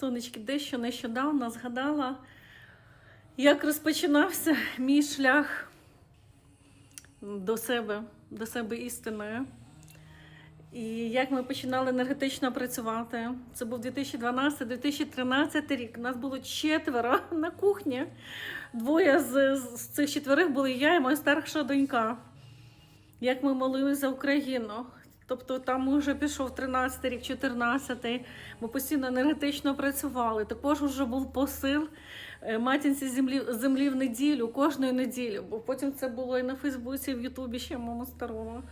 Сонечки, дещо нещодавно згадала, як розпочинався мій шлях до себе, до себе істиною. І як ми починали енергетично працювати. Це був 2012-2013 рік. Нас було четверо на кухні. Двоє з, з цих четверих були я і моя старша донька. Як ми молилися за Україну. Тобто там вже пішов 13 рік, 14-й, ми постійно енергетично працювали. Також вже був посил е, матінці землі, землі в неділю, кожної неділі, бо потім це було і на Фейсбуці, і в Ютубі ще моєму старому.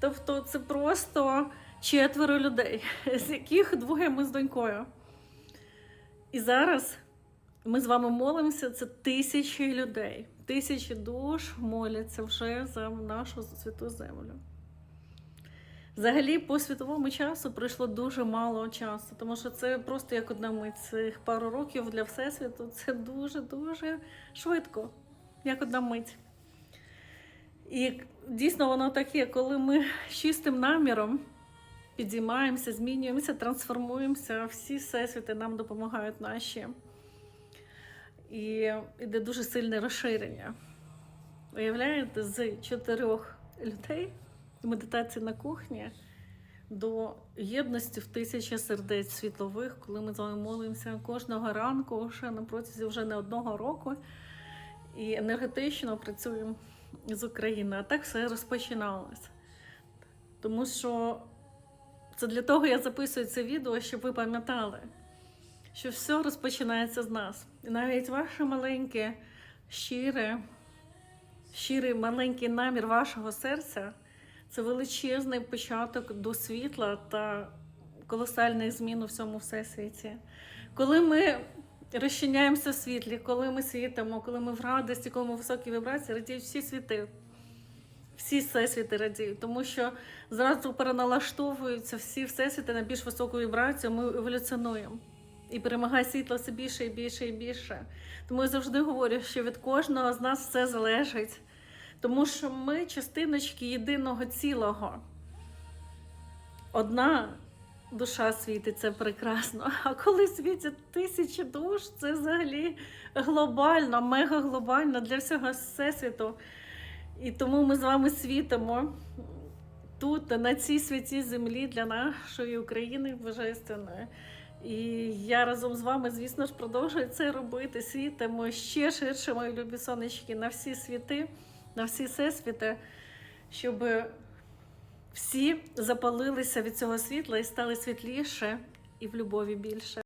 Тобто це просто четверо людей, з яких двоє ми з донькою. І зараз ми з вами молимося, це тисячі людей, тисячі душ моляться вже за нашу святу землю. Взагалі, по світовому часу пройшло дуже мало часу, тому що це просто як одна мить. Цих пару років для Всесвіту це дуже-дуже швидко, як одна мить. І дійсно воно таке, коли ми з чистим наміром підіймаємося, змінюємося, трансформуємося, всі всесвіти нам допомагають наші. І йде дуже сильне розширення. Уявляєте, з чотирьох людей медитації на кухні до єдності в тисячі сердець світлових, коли ми з вами молимося кожного ранку, ще на протязі вже не одного року, і енергетично працюємо з України. А так все розпочиналося. Тому що це для того я записую це відео, щоб ви пам'ятали, що все розпочинається з нас. І навіть ваше маленьке, щире, щирий маленький намір вашого серця це величезний початок до світла та колосальних змін у всьому всесвіті. Коли ми розчиняємося в світлі, коли ми світимо, коли ми в радості, коли ми в високій вібрації, радіють всі світи. Всі всесвіти радіють, тому що зразу переналаштовуються всі всесвіти на більш високу вібрацію, ми еволюціонуємо. І перемагає світло все більше і більше і більше. Тому я завжди говорю, що від кожного з нас все залежить. Тому що ми частиночки єдиного цілого. Одна душа світить, це прекрасно. А коли світять тисячі душ, це взагалі глобально, мега глобально для всього всесвіту. І тому ми з вами світимо тут, на цій святій землі для нашої України божественної. І я разом з вами, звісно ж, продовжую це робити. Світимо ще ширше, мої любі сонечки, на всі світи, на всі всесвіти, щоб всі запалилися від цього світла і стали світліше і в любові більше.